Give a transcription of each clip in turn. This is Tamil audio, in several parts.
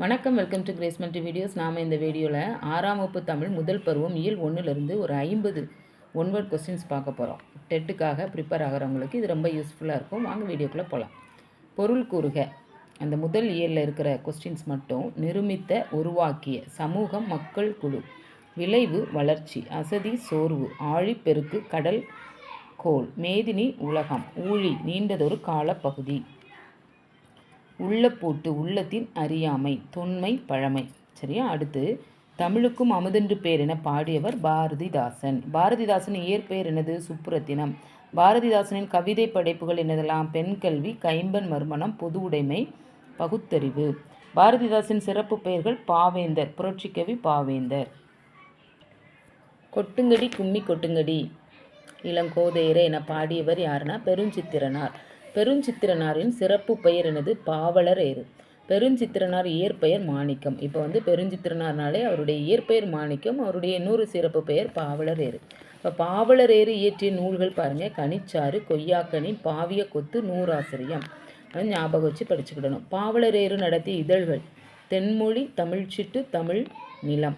வணக்கம் welcome to Grace multi videos. நாம் இந்த வீடியோவில் ஆறாம் வகுப்பு தமிழ் முதல் பருவம் இயல் ஒன்றுலேருந்து ஒரு ஐம்பது ஒன்பது கொஸ்டின்ஸ் பார்க்க போகிறோம் டெட்டுக்காக ப்ரிப்பேர் ஆகிறவங்களுக்கு இது ரொம்ப யூஸ்ஃபுல்லாக இருக்கும். வாங்க வீடியோக்குள்ளே போகலாம் பொருள் கூறுக. அந்த முதல் இயலில் இருக்கிற கொஸ்டின்ஸ் மட்டும் நிருமித்த உருவாக்கிய சமூகம் மக்கள் குழு. விளைவு வளர்ச்சி அசதி சோர்வு ஆழிப்பெருக்கு கடல் கோள் மேதினி உலகம் ஊழி நீண்டதொரு காலப்பகுதி. உள்ளப்பூட்டு உள்ளத்தின் அறியாமை தொன்மை பழமை. சரியா? அடுத்து தமிழுக்கும் அமுதென்று பேர் என பாடியவர் பாரதிதாசன். பாரதிதாசன் இயற்பெயர் என்னது? சுப்புரத்தினம். பாரதிதாசனின் கவிதை படைப்புகள் என்னதெல்லாம்? பெண் கல்வி கைம்பன் மர்மணம் பொது உடைமை பகுத்தறிவு. பாரதிதாசன் சிறப்பு பெயர்கள் பாவேந்தர் புரட்சிக்கவி பாவேந்தர். கொட்டுங்கடி கும்மி கொட்டுங்கடி இளங்கோதையரே என பாடியவர் யாருன்னா? பெருஞ்சித்திரனார். பெருஞ்சித்திரனாரின் சிறப்பு பெயர் எனது பாவலர் ஏறு. பெருஞ்சித்திரனார் இயற்பெயர் மாணிக்கம். இப்போ வந்து பெருஞ்சித்திரனார்னாலே அவருடைய இயற்பெயர் மாணிக்கம் அவருடைய இன்னொரு சிறப்பு பெயர் பாவலர் ஏறு. இப்போ பாவலர் ஏறு இயற்றிய நூல்கள் பாருங்கள் கனிச்சாறு கொய்யாக்கனி பாவிய கொத்து நூறாசிரியம். அது ஞாபகம் வச்சு படிச்சுக்கிடணும். பாவலர் ஏறு நடத்திய இதழ்கள் தென்மொழி தமிழ்ச்சிட்டு தமிழ் நிலம்.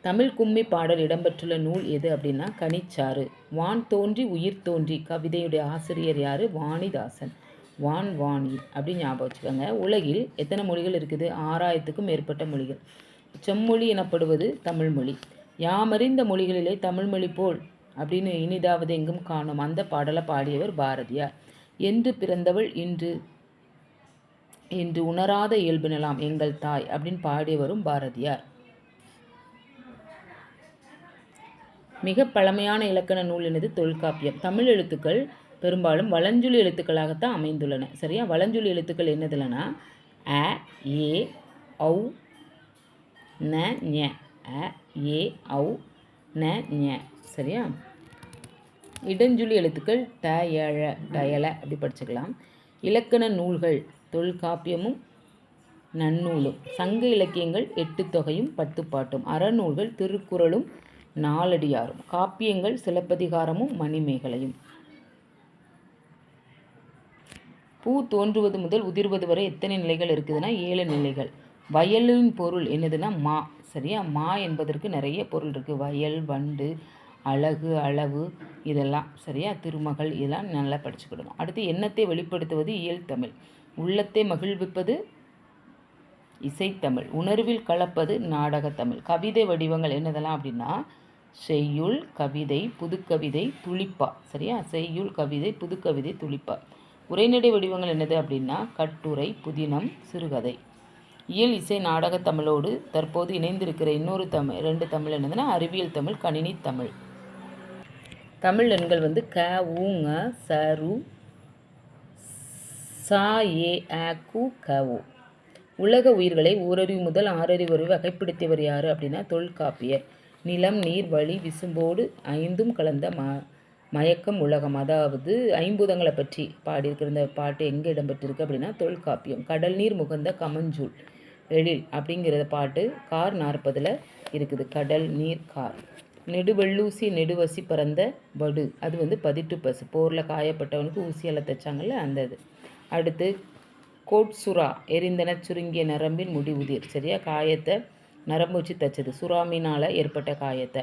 தமிழ் கும்மி பாடல் இடம்பெற்றுள்ள நூல் எது அப்படின்னா கனிச்சாறு. வான் தோன்றி உயிர் தோன்றி கவிதையுடைய ஆசிரியர் யார்? வாணிதாசன். வான் வாணி அப்படின்னு ஞாபகம் வச்சுக்கோங்க. உலகில் எத்தனை மொழிகள் இருக்குது? ஆறாயிரத்துக்கும் மேற்பட்ட மொழிகள். செம்மொழி எனப்படுவது தமிழ்மொழி யாமறிந்த மொழிகளிலே தமிழ்மொழி போல் அப்படின்னு இனிதாவது எங்கும் காணும் அந்த பாடலை பாடியவர் பாரதியார். என்று பிறந்தவள் இன்று என்று உணராத இயல்பினலாம் எங்கள் தாய் அப்படின்னு பாடியவரும் பாரதியார். மிக பழமையான இலக்கண நூல் எனது தொல்காப்பியம். தமிழ் எழுத்துக்கள் பெரும்பாலும் வளஞ்சொலி எழுத்துக்களாகத்தான் அமைந்துள்ளன. சரியா? வளஞ்சொலி எழுத்துக்கள் என்னதுலனா அ ஏ ஔ ந ஞ. அ ஏ ஔ ந ஞ. சரியா? இடஞ்சொலி எழுத்துக்கள் ட ஏழ டயல அப்படி படிச்சுக்கலாம். இலக்கண நூல்கள் தொல்காப்பியமும் நன்னூலும். சங்க இலக்கியங்கள் எட்டு தொகையும் பத்து பாட்டும். அறநூல்கள் திருக்குறளும் நாலடியாரும் காப்பியங்கள் சிலப்பதிகாரமும் மணிமேகலையும். பூ தோன்றுவது முதல் உதிர்வது வரை எத்தனை நிலைகள் இருக்குதுன்னா ஏழு நிலைகள். வயலின் பொருள் என்னதுன்னா மா சரியா? மா என்பதற்கு நிறைய பொருள் இருக்குது வயல் வண்டு அழகு அளவு இதெல்லாம் சரியா? திருமகள் இதெல்லாம் நல்லா படிச்சுக்கிடணும். அடுத்து எண்ணத்தை வெளிப்படுத்துவது இயல் தமிழ். உள்ளத்தை மகிழ்விப்பது இசைத்தமிழ். உணர்வில் கலப்பது நாடகத்தமிழ். கவிதை வடிவங்கள் என்னதெல்லாம் அப்படின்னா செய்யுள் கவிதை புதுக்கவிதை துளிப்பா. சரியா? செய்யுள் கவிதை புதுக்கவிதை துளிப்பா. உரைநடை வடிவங்கள் என்னது அப்படின்னா கட்டுரை புதினம் சிறுகதை. இயல் இசை நாடக தமிழோடு தற்போது இணைந்திருக்கிற இன்னொரு தமிழ் ரெண்டு தமிழ் என்னதுன்னா அறிவியல் தமிழ் கணினி தமிழ். தமிழ் எண்கள் வந்து க ஊங்க சரு சா ஏ அ கு க ஓ உலக உயிர்களை ஓரறிவு முதல் ஆறறிவு வரை வகைப்படுத்தியவர் யார் அப்படின்னா தொல்காப்பியர். நிலம் நீர் வழி விசும்போடு ஐந்தும் கலந்த ம மயக்கம் உலகம். அதாவது ஐம்பூதங்களை பற்றி பாடியிருக்கிற இந்த பாட்டு எங்கே இடம்பெற்றிருக்கு அப்படின்னா தொல்காப்பியம் கடல் நீர் முகந்த கமஞ்சூல் எழில் அப்படிங்கிற பாட்டு கார் நாற்பதில் இருக்குது. கடல் நீர் கார். நெடுவெள்ளூசி நெடுவசி பறந்த வடு. அது வந்து பதிட்டு பசு. போரில் காயப்பட்டவனுக்கு ஊசியால் தைச்சாங்கல்ல அந்த இது. அடுத்து கோட்சுரா எரிந்தன சுருங்கிய நரம்பின் முடிவுதிர். சரியா? காயத்தை நரம்பு வச்சு தைச்சது. சுறாமீனால் ஏற்பட்ட காயத்தை.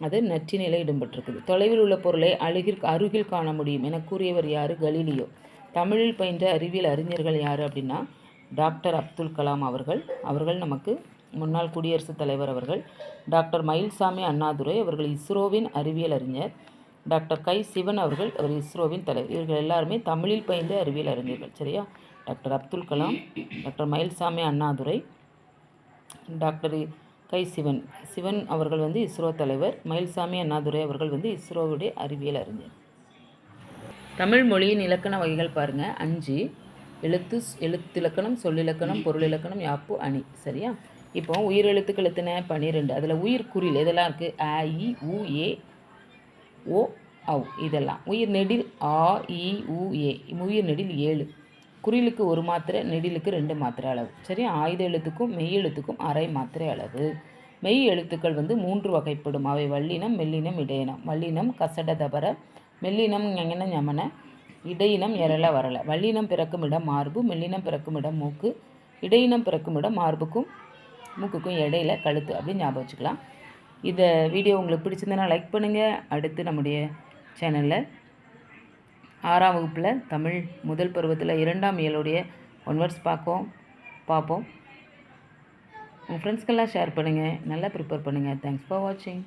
அது நச்சினியில் இடம்பெற்றிருக்குது. தொலைவில் உள்ள பொருளை அழுகில் அருகில் காண முடியும் என கூறியவர் யார்? கலீலியோ. தமிழில் பயின்ற அறிவியல் அறிஞர்கள் யார் அப்படின்னா டாக்டர் அப்துல் கலாம் அவர்கள். அவர்கள் நமக்கு முன்னாள் குடியரசுத் தலைவர் அவர்கள். டாக்டர் மயில்சாமி அண்ணாதுரை அவர்கள் இஸ்ரோவின் அறிவியல் அறிஞர். டாக்டர் கை சிவன் அவர்கள் அவர் இஸ்ரோவின் தலைவர். இவர்கள் எல்லாருமே தமிழில் பயின்ற அறிவியல் அறிஞர்கள். சரியா? Doctor Abdul Kalam doctor Mylsamy Annadurai doctor K Sivan. Sivan அவர்கள் வந்து இஸ்ரோ தலைவர். மயில்சாமி அண்ணாதுரை அவர்கள் வந்து இஸ்ரோவுடைய அறிவியல் அறிஞர். தமிழ் மொழியின் இலக்கண வகைகள் பாருங்கள் அஞ்சு எழுத்து எழுத்திலக்கணம் சொல்லிலக்கணம் பொருளிலக்கணம் யாப்பு அணி. சரியா? இப்போ உயிர் எழுத்துக்கள் எத்தனை? பன்னிரெண்டு அதில் உயிர் குறில் இதெல்லாம் இருக்குது அ இ உ ஏ ஓ அவ் இதெல்லாம். உயிர் நெடில் ஆ இ உ ஏ. உயிர் நெடில் ஏழு. குறிலுக்கு ஒரு மாத்திரை நெடிலுக்கு ரெண்டு மாத்திரை அளவு. சரி ஆயுத எழுத்துக்கும் மெய் எழுத்துக்கும் அரை மாத்திரை அளவு. மெய் எழுத்துக்கள் வந்து மூன்று வகைப்படும். அவை வல்லினம் மெல்லினம் இடையினம். வல்லினம் கசட தபர. மெல்லினம் எங்கன ஞமன? இடையினம் எரல வரல வல்லினம் பிறக்கும் இடம் மார்பு மெல்லினம் பிறக்கும் இடம் மூக்கு. இடையினம் பிறக்கும் இடம் மார்புக்கும் மூக்குக்கும் இடையில கழுத்து. அப்படின்னு ஞாபகம் வச்சுக்கலாம். இந்த வீடியோ உங்களுக்கு பிடிச்சிருந்தனா லைக் பண்ணுங்கள் அடுத்து நம்முடைய சேனலில் ஆறாம் வகுப்பில் தமிழ் முதல் பருவத்தில் இரண்டாம் இயலுடைய ஒன் பார்ப்போம். பார்ப்போம் உங்கள் ஃப்ரெண்ட்ஸ்க்கெல்லாம் ஷேர் பண்ணுங்கள் நல்லா ப்ரிப்பேர் பண்ணுங்கள் தேங்க்ஸ் ஃபார் வாட்சிங்